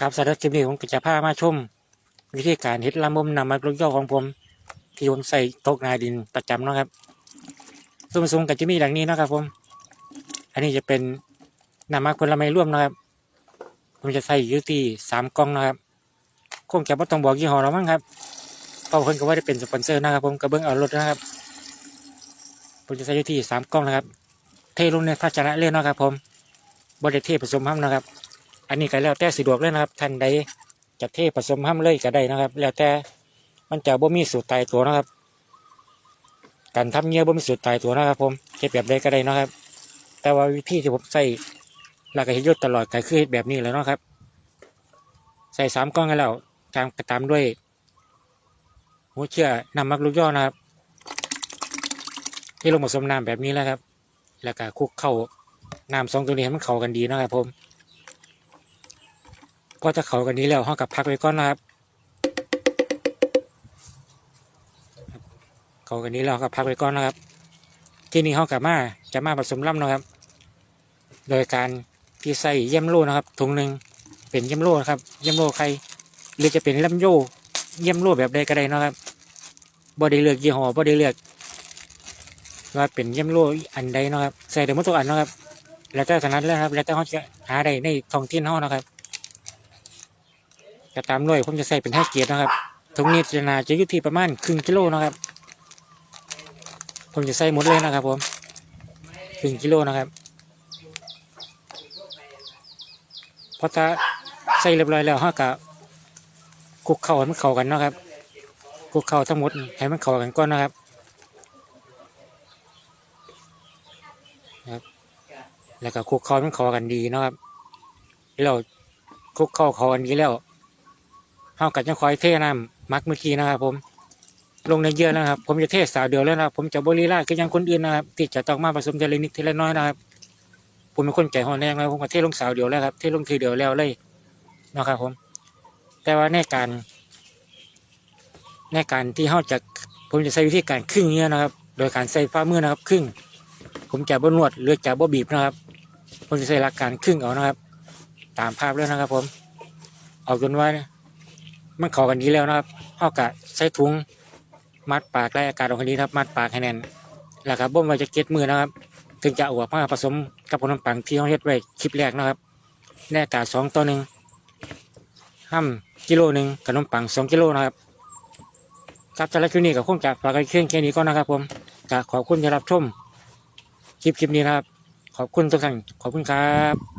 ครับสารบคลิปนี้ผมก็จะพามาชม วิธีการเฮ็ดลำมมนำมาลูกย่อของผม ที่ผมใส่ตกนาดินประจำนะครับส่วนผสมก็จะมีดังนี้นะครับ ผม อันนี้จะเป็นนำมักผละไม้ร่วมนะครับ ผมจะใส่ยู่ที่สามกล่องนะครับคงจะไม่ต้องบอกยี่ห้อเรามั้งครับเพราะเพิ่นก็ว่าได้เป็นสปอนเซอร์นะครับ ผมกระเบื้องเอารถนะครับ ผมจะใส่ยู่ที่สามกล่องนะครับ เทลงในภาชนะเลยเนะครับ ผมบริเทผสมห้ำนะครับ อันนี้ก็แล้วแต่สะดวกเลยนะครับท่านใดจะเทผสมห้ำเลยก็ได้นะครับ แล้วแต่มันจะบ่มีสูตรตายตัวนะครับ การทำเงี้ยบ่มีสูตรตายตัวนะครับ ผมเฮ็ดแบบใดก็ได้นะครับ แต่ว่าวิธีที่ผมใส่แล้วก็เฮ็ดยศตลอดก็คือเฮ็ดแบบนี้แหล้วนะครับ ใส่สามกล่องกันแล้วตามกระตามด้วยหัวเชื่อนำมักลูกย่อนะครับ ที่ลงผสมน้ำแบบนี้แล้วครับ แล้วก็คลุกเข้าน้ำสองตัวนี้ให้มันเข้ากันดีนะครับผม พอจะเขากันดีแล้วห้องกับพักไว้ก่อนนะครับ เขากันนี้แล้วก็พักไว้ก่อนนะครับ ที่นี่ห้องกับมาจะมาผสมลำนะครับ โดยการที่ใส่เยี่ยมโลนะครับถุงหนึ่งเป็นเยี่ยมโลนะครับเยี่ยมโลใครหรือจะเป็นลำโยเยี่ยมโลแบบใดก็ได้นะครับบ่ได้เลือกยี่ห้อบ่ได้เลือกว่าเป็นเยี่ยมโลอันใดนะครับ ใส่ได้หมดทุกอันนะครับ แล้วแต่ถนัดแล้วครับ แล้วแต่เขาจะหาได้ในท้องถิ่นเขานะครับ จะตามด้วยผมจะใส่เป็นห้าเกียรตินะครับถุงนี้จะนาจะอยู่ที่ประมาณครึ่งกิโลนะครับ ผมจะใส่หมดเลยนะครับผมครึ่งกิโลนะครับพอถ้าใส่เรียบร้อยแล้วเขาก็คลุกเข้าให้มันเข้ากันนะครับคุกเข้าทั้งหมดให้มันเข้ากันก่อนนะครับ แล้วก็คุกเข้ามันเข้ากันดีนะครับแล้วคุกเข้าเข้ากันดีแล้ว เฮากัจะคอยเทน้ำมักเมื่อกี้นะครับ ผม ลงในเยื่อนะครับ ผมจะเทสาวเดียวแล้วนะผมจะบริลาคือยังคนอื่นนะครับที่จะต้องมาผสมเทเลนิดเทเลน้อยนะครับ ผมเป็นคนใจห่อนแรงแล้วผมก็เทลงสาวเดียวแล้วครับเทลงทีเดียวแล้วเลยนะครับ ผม แต่ว่าในการ ในการที่เขาจะผมจะใช้วิธีการครึ่งเนี้ยนะครับ โดยการใส่ฝ่ามือนะครับ ครึ่ง ผมจะบ่นวดหรือจะบ่บีบนะครับ ผมจะใช้หลักการครึ่งเอานะครับ ตามภาพเลยนะครับ ผมเอาจนว่า มันเข้ากันดีแล้วนะครับเอากะใส่ถุงมัดปากไล่อากาศออกให้ดีนะครับ มัดปากให้แน่นแล้วก็บ่มไว้จะเก็ดมือนะครับ ถึงจะอาออกมาผสมกับขนมปังที่เขาเฮ็ดไว้คลิปแรกนะครับในอากาสองต่อหนึ่งห้ามกิโลหนึ่งขนมปังสองกิโลนะครับครับสำหรับคลิปนี้ก็คงจะฝากกันเพียงแค่นี้ก่อนนะครับ ผมขอบคุณที่รับชมคลิปคลิปนี้นะครับ ขอบคุณทุกท่านขอบคุณครับ